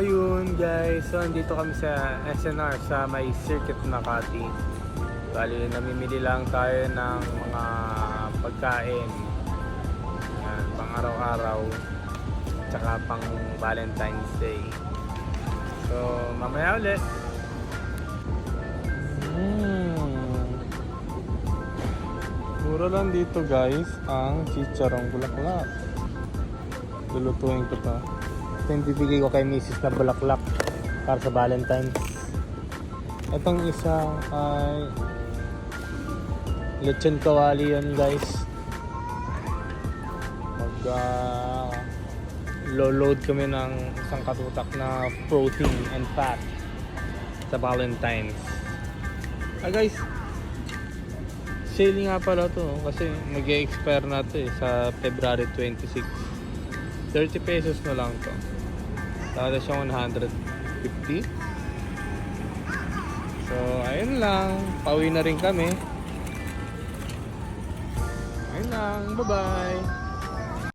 ayun guys, so andito kami sa SNR sa may Circuit Makati. Bali, namimili lang tayo ng mga pagkain. Yan, pang araw-araw. Tsaka pang Valentine's Day. So, mamaya ulit. Mm. Mura lang dito guys ang chicharong bulaklak. Lulutuin ko to. Ito yung bibigay ko kay Mrs. na bulaklak para sa Valentine's. Itong isa ay lechon kawali yan guys. Mag ah, load kami ng isang katutak na protein and fat sa Valentine's. Ah guys, sale nga pala to no? kasi mag-expire na to eh, sa February 26. 30 pesos na lang to. Dati siyang 150. So, ayun lang. Pauwi na rin kami. Ayun lang. Bye-bye.